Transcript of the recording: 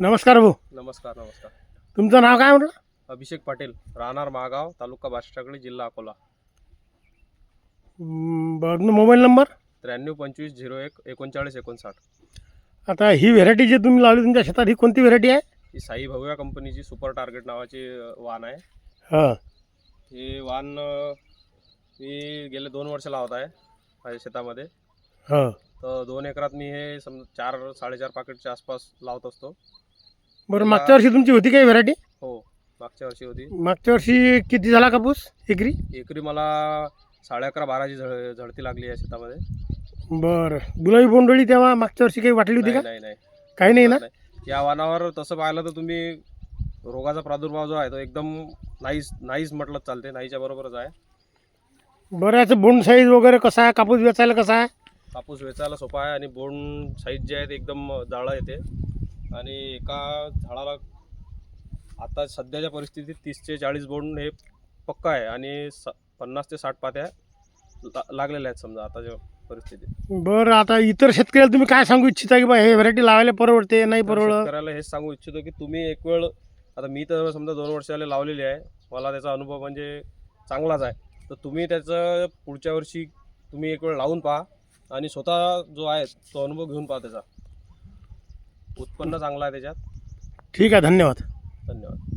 नमस्कार भाऊ. नमस्कार नमस्कार. तुमचं नाव काय म्हटलं? अभिषेक पाटील राहणार महागाव तालुका बाष्टाकडे जिल्हा अकोला. बरं मोबाईल नंबर? त्र्याण्णव पंचवीस झिरो एक एकोणचाळीस एकोणसाठ. आता ही व्हेरायटी जी तुम्ही लावली तुमच्या शेतात ही कोणती व्हेरायटी आहे? ही साई भव्या कंपनीची सुपर टार्गेट नावाची अ, वाण आहे. हां. हे अ, मी गेले दोन वर्ष लावत आहे माझ्या शेतामध्ये. हां. तर दोन एकरात मी हे समजा चार साडेचार पाकिटच्या आसपास लावत असतो. बरं मागच्या वर्षी तुमची होती काही व्हेरायटी हो मागच्या वर्षी होती. मागच्या वर्षी किती झाला कापूस? एकरी? एकरी मला साडे अकरा बाराची झळ झडती लागली आहे शेतामध्ये. बरं. गुलाबी बोंडोळी तेव्हा मागच्या वर्षी काही वाटली होती का? नाही नाही. काही नाही ना? या वाणावर तसं पाहिलं तर तुम्ही रोगाचा प्रादुर्भाव जो आहे तो एकदम नाहीच नाहीच म्हटलं चालते नाहीच्या बरोबरच आहे. बरं याचं बोंड साईज वगैरे कसा आहे? कापूस वेचायला कसा आहे? कापूस वेचायला सोपा आहे आणि बोंड साईज जे आहे ते एकदम जाळं येते. आणि एका झाडाला आता सध्याच्या परिस्थितीत तीस ते चाळीस बोंड हे पक्का आहे आणि स पन्नास ते साठ पात्या ला- लागलेल्या आहेत समजा आताच्या परिस्थितीत. बरं आता इतर शेतकऱ्याला तुम्ही काय सांगू इच्छिता की बा हे व्हेरायटी लावायला परवडते नाही तर परवडत? शेतकऱ्याला हेच सांगू इच्छितो की तुम्ही एक वेळ आता मी तर समजा दोन वर्ष झाले लावलेली आहे मला त्याचा अनुभव म्हणजे चांगलाच आहे. तर तुम्ही त्याचं पुढच्या वर्षी तुम्ही एक वेळ लावून पहा आणि स्वतः जो आहे तो अनुभव घेऊन पहा त्याचा. उत्पन्न चांगलं आहे त्याच्यात. ठीक आहे धन्यवाद. धन्यवाद.